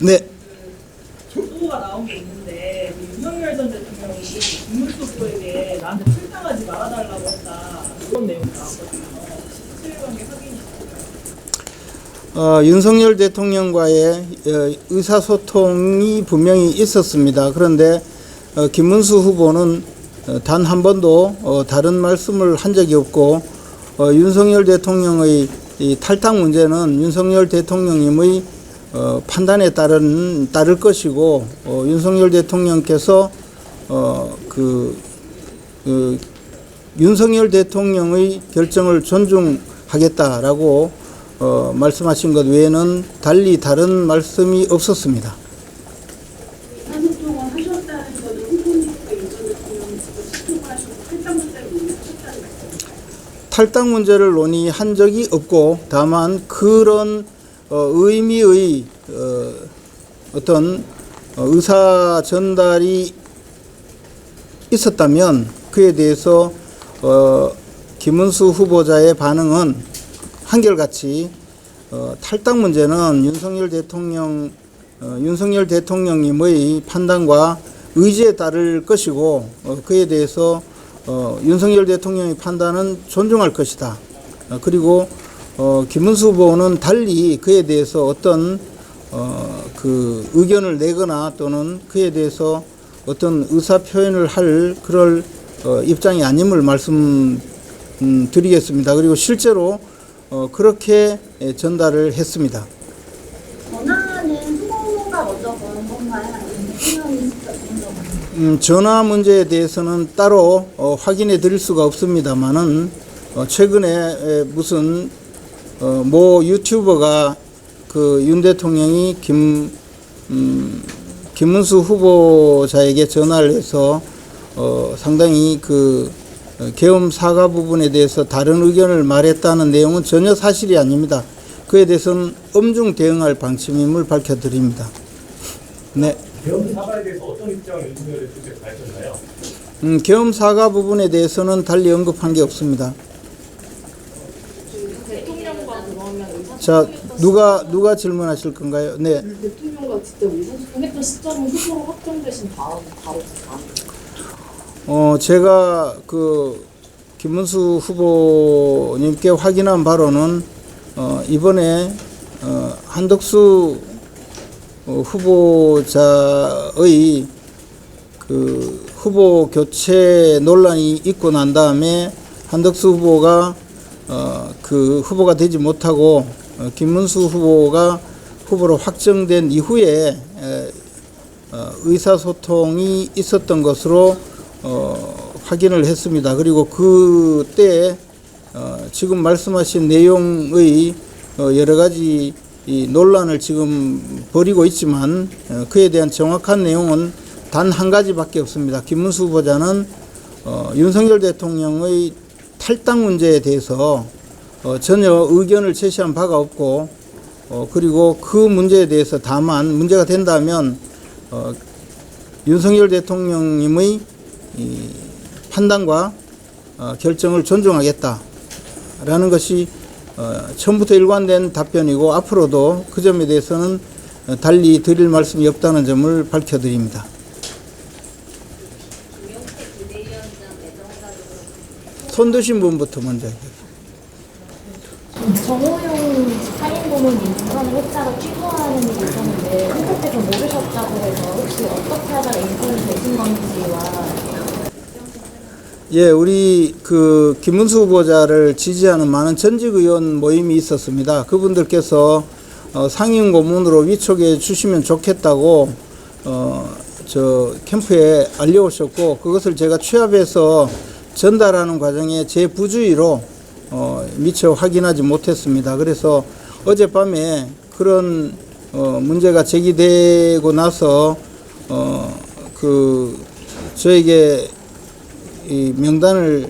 네. 보고가 나온 게 있는데 그 윤석열 전 대통령이 김문수 후보에게 나한테 출당하지 말아달라고 했다 이런 내용이 나왔거든요. 실질관계 확인이 어, 윤석열 대통령과의 어, 의사소통이 분명히 있었습니다. 그런데 어, 김문수 후보는 어, 단한 번도 어, 다른 말씀을 한 적이 없고 어, 윤석열 대통령의 이 탈당 문제는 윤석열 대통령님의 어, 판단에 따른 따를 것이고 어, 윤석열 대통령께서 어, 그, 그 윤석열 대통령의 결정을 존중하겠다라고 어, 말씀하신 것 외에는 달리 다른 말씀이 없었습니다. 탈당 문제를 논의한 적이 없고 다만 그런 어, 의미의 어, 어떤 어, 의사 전달이 있었다면 그에 대해서 어, 김은수 후보자의 반응은 한결같이 어, 탈당 문제는 윤석열 대통령 어, 윤석열 대통령님의 판단과 의지에 따를 것이고 어, 그에 대해서 어, 윤석열 대통령의 판단은 존중할 것이다. 어, 그리고 어, 김문수 후보는 달리 그에 대해서 어떤 어, 그 의견을 내거나 또는 그에 대해서 어떤 의사 표현을 할 그럴 어, 입장이 아님을 말씀드리겠습니다. 그리고 실제로 어, 그렇게 예, 전달을 했습니다. 전화는 후보가 먼저 건가요? 건가요? 음, 전화 문제에 대해서는 따로 어, 확인해 드릴 수가 없습니다만은 어, 최근에 에, 무슨 어, 모 유튜버가 그 윤 대통령이 김 음, 김문수 후보자에게 전화를 해서 어, 상당히 그 어, 계엄 사과 부분에 대해서 다른 의견을 말했다는 내용은 전혀 사실이 아닙니다. 그에 대해서는 엄중 대응할 방침임을 밝혀드립니다. 네. 계엄 사과에 대해서 어떤 입장을 윤석열 대통령께서 밝혔나요? 음, 계엄 사과 부분에 대해서는 달리 언급한 게 없습니다. 대통령과 그러면 의사소통했던 자, 누가 누가 질문하실 건가요? 네. 시- 대통령과 직접 의사소통했던 시점은 후보로 확정되신 다음 바로 그 다음 어, 제가 그 김문수 후보님께 확인한 바로는 어, 이번에 어, 한덕수 어, 후보자의 그 후보 교체 논란이 있고 난 다음에 한덕수 후보가 어, 그 후보가 되지 못하고 어, 김문수 후보가 후보로 확정된 이후에 에, 어, 의사소통이 있었던 것으로 어, 확인을 했습니다. 그리고 그때 어, 지금 말씀하신 내용의 어, 여러 가지 이 논란을 지금 벌이고 있지만 어, 그에 대한 정확한 내용은 단 한 가지밖에 없습니다. 김문수 후보자는 어, 윤석열 대통령의 탈당 문제에 대해서 어, 전혀 의견을 제시한 바가 없고 어, 그리고 그 문제에 대해서 다만 문제가 된다면 어, 윤석열 대통령님의 이 판단과 어, 결정을 존중하겠다라는 것이 어, 처음부터 일관된 답변이고 앞으로도 그 점에 대해서는 어, 달리 드릴 말씀이 없다는 점을 밝혀드립니다. 손 드신 분부터 먼저. 정호영 사인본은 인턴을 했다가 취소하는 일이 있었는데 선택해서 모르셨다고 해서 혹시 어떻게 하다가 인턴이 되신 건지와 예, 우리 그 김문수 후보자를 지지하는 많은 전직 의원 모임이 있었습니다. 그분들께서 어, 상임 고문으로 위촉해 주시면 좋겠다고 어, 저 캠프에 알려오셨고 그것을 제가 취합해서 전달하는 과정에 제 부주의로 어, 미처 확인하지 못했습니다. 그래서 어젯밤에 그런 어, 문제가 제기되고 나서 어, 그 저에게 이 명단을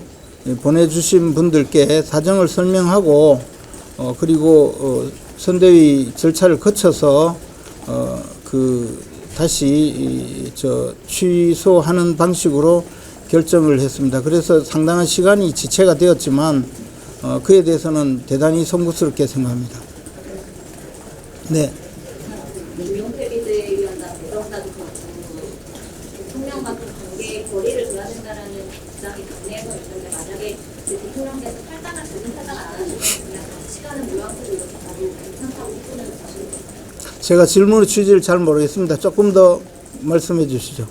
보내주신 분들께 사정을 설명하고 어, 그리고 어, 선대위 절차를 거쳐서 어, 그 다시 이, 저 취소하는 방식으로 결정을 했습니다. 그래서 상당한 시간이 지체가 되었지만 어, 그에 대해서는 대단히 송구스럽게 생각합니다. 네. 제가 질문의 취지를 잘 모르겠습니다. 조금 더 말씀해 주시죠.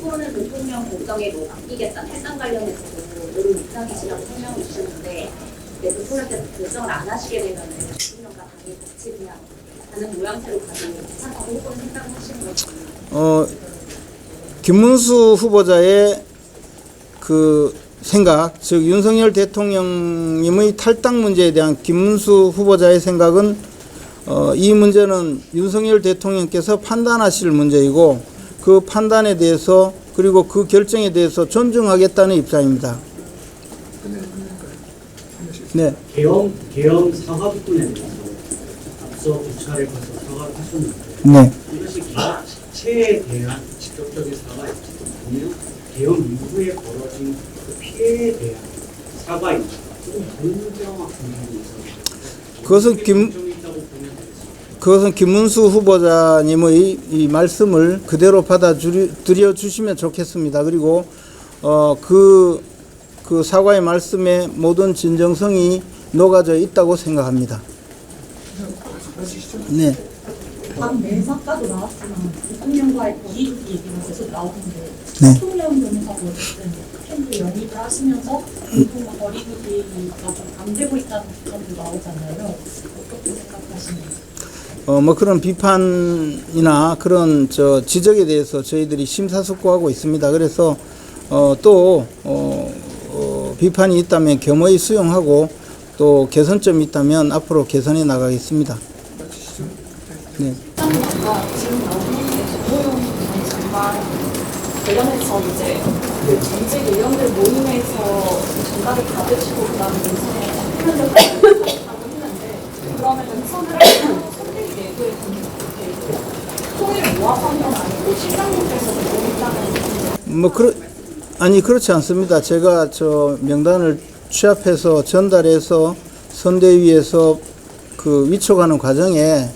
후보는 대통령 공정에 뭐 바뀌겠다 탈당 관련해서 도 이런 입장이시라고 설명을 주셨는데 네, 대통령께서 결정을 안 하시게 되면은 대통령과 당이 같이 그냥 가는 모양새로 가도 괜찮다고 후보는 생각을 하시는 거죠. 어, 김문수 후보자의 그 생각, 즉 윤석열 대통령님의 탈당 문제에 대한 김문수 후보자의 생각은 어, 이 문제는 윤석열 대통령께서 판단하실 문제이고 그 판단에 대해서 그리고 그 결정에 대해서 존중하겠다는 입장입니다. 네. 계엄 계엄 사과 부분에 대해서 앞서 두 차례 가서 사과를 하셨는데 네. 이것이 계엄 자체에 대한 직접적인 아니면 계엄 이후에 벌어진 그 피해에 대한 사과인지 조금 불명확한 부분이 있어서 그것은 김-. 그것은 김문수 후보자님의 이 말씀을 그대로 받아들여 주시면 좋겠습니다. 그리고 어, 그, 그 사과의 말씀에 모든 진정성이 녹아져 있다고 생각합니다. 네. 각 내사까지 나왔지만 대통령과의 거리두기 얘기가 계속 나오는데 네. 대통령 변호사도 어쨌든 캠프 영입을 하시면서 일본과 거리두기가 좀 안 되고 있다는 비판도 나오잖아요. 어떻게 생각하시는지. 어, 뭐 그런 비판이나 그런 저 지적에 대해서 저희들이 심사숙고하고 있습니다. 그래서 어, 또 어, 어, 비판이 있다면 겸허히 수용하고 또 개선점이 있다면 앞으로 개선해 나가겠습니다. 네. 관련해서 이제 전직 의원들 모임에서 전달을 받으시고 그다음에 인선에 하고 했는데 그러면 하고 선대위 내부에? 통일 모아서는 아니고 실장님께서 모임장을 뭐 그렇 아니 그렇지 않습니다. 제가 저 명단을 취합해서 전달해서 선대위에서 그 위촉하는 과정에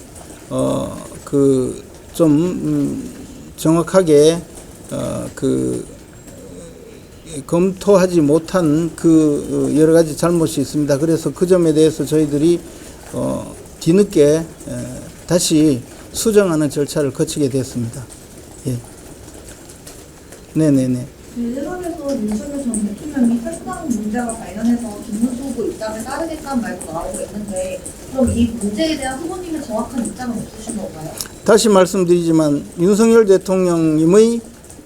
어 그좀 음, 정확하게 어그 검토하지 못한 그 여러 가지 잘못이 있습니다. 그래서 그 점에 대해서 저희들이 어 뒤늦게 에, 다시 수정하는 절차를 거치게 됐습니다. 예. 네네네. 일선에서 윤석열 전 대통령이 탈당 문제와 관련해서 김문수 후보 입장을 따르겠다는 말도 나오고 있는데 그럼 이 문제에 대한 후보님의 정확한 입장은 없으신 건가요? 다시 말씀드리지만 윤석열 대통령님의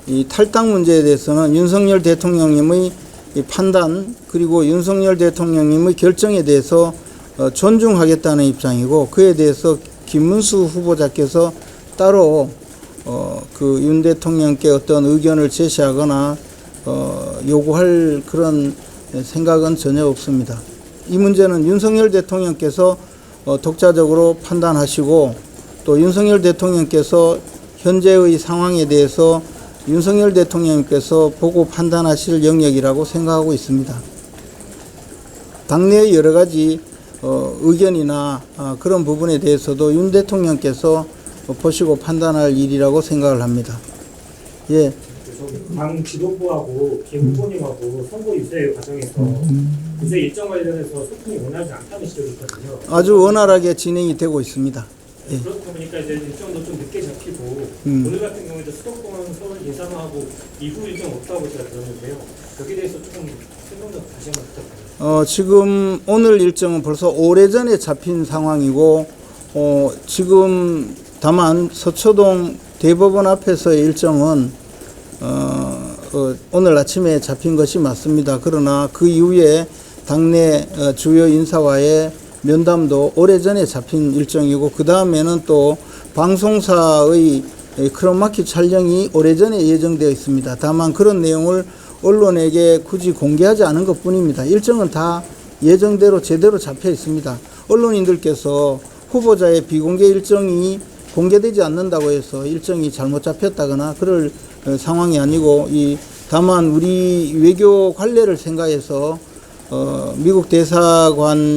이 탈당 문제에 대해서는 윤석열 대통령님의 이 판단 그리고 윤석열 대통령님의 결정에 대해서 어, 존중하겠다는 입장이고 그에 대해서 김문수 후보자께서 따로 어, 그 윤 대통령께 어떤 의견을 제시하거나 어, 요구할 그런 생각은 전혀 없습니다. 이 문제는 윤석열 대통령께서 어, 독자적으로 판단하시고 또 윤석열 대통령께서 현재의 상황에 대해서 윤석열 대통령께서 보고 판단하실 영역이라고 생각하고 있습니다. 당내의 여러 가지 어, 의견이나 아, 그런 부분에 대해서도 윤 대통령께서 보시고 판단할 일이라고 생각을 합니다. 예, 당 지도부하고 김 후보님하고 선거 유세 과정에서 유세 일정 관련해서 소통이 원하지 않다는 지적이 있거든요. 아주 원활하게 진행이 되고 있습니다. 예. 그렇다 보니까 이제 일정도 좀 늦게 잡히고 음. 오늘 같은 경우에도 수도권 서울 예상하고 이후 일정 없다고 제가 들었는데요. 여기에 대해서 조금 설명 좀 다시 한번 부탁드립니다. 어, 지금 오늘 일정은 벌써 오래전에 잡힌 상황이고 어, 지금 다만 서초동 대법원 앞에서의 일정은 어, 어, 오늘 아침에 잡힌 것이 맞습니다. 그러나 그 이후에 당내 어, 주요 인사와의 면담도 오래전에 잡힌 일정이고 그 다음에는 또 방송사의 에, 크로마키 촬영이 오래전에 예정되어 있습니다. 다만 그런 내용을 언론에게 굳이 공개하지 않은 것 뿐입니다. 일정은 다 예정대로 제대로 잡혀 있습니다. 언론인들께서 후보자의 비공개 일정이 공개되지 않는다고 해서 일정이 잘못 잡혔다거나 그럴 어, 상황이 아니고 이 다만 우리 외교 관례를 생각해서 어, 미국 대사관저에서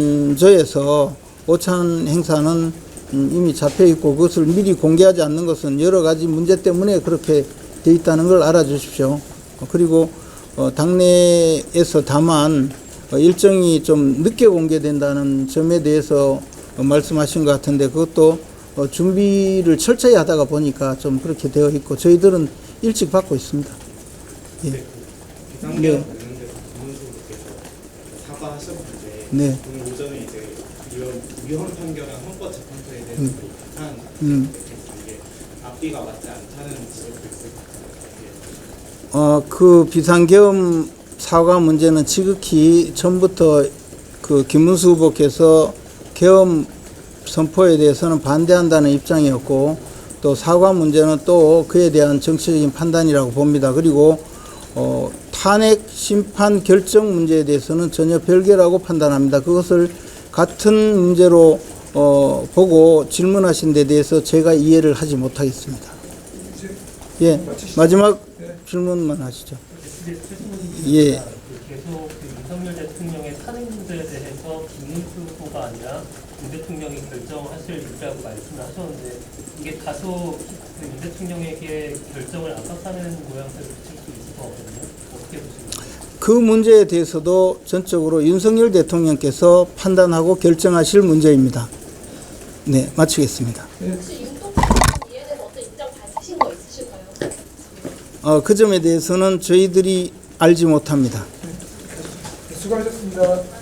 오찬 행사는 음, 이미 잡혀 있고 그것을 미리 공개하지 않는 것은 여러 가지 문제 때문에 그렇게 돼 있다는 걸 알아주십시오. 어, 그리고 어, 당내에서 다만 어, 일정이 좀 늦게 공개된다는 점에 대해서 어, 말씀하신 것 같은데 그것도 어, 준비를 철저히 하다가 보니까 좀 그렇게 되어 있고 저희들은 일찍 받고 있습니다. 예. 네. 네. 사과하셨는데 네. 오늘 오전에 이제 위헌, 위헌 판결한 헌법재판소에 대해서 음. 비판 음. 이게 앞뒤가 맞지 않다는 지적도 있을. 어, 그 비상계엄 사과 문제는 지극히 전부터 그 김문수 후보께서 계엄 선포에 대해서는 반대한다는 입장이었고 또 사과 문제는 또 그에 대한 정치적인 판단이라고 봅니다. 그리고 어, 탄핵 심판 결정 문제에 대해서는 전혀 별개라고 판단합니다. 그것을 같은 문제로 어, 보고 질문하신 데 대해서 제가 이해를 하지 못하겠습니다. 예, 마지막 질문만 하시죠. 예. 계속 그 윤석열 대통령의 탄핵 문제에 대해서 김문수 후보가 아니라 윤 대통령이 결정하실 일이라고 말씀을 하셨는데 이게 다소 그윤 대통령에게 결정을 압박하는 모양새를 비칠 수 있을 것 같거든요. 어떻게 보시나요? 그 문제에 대해서도 전적으로 윤석열 대통령께서 판단하고 결정하실 문제입니다. 네, 마치겠습니다. 혹시 윤동태 이에 대해서 어떤 입장 밝히신 거 있으실까요? 어, 그 점에 대해서는 저희들이 알지 못합니다. 수고하셨습니다.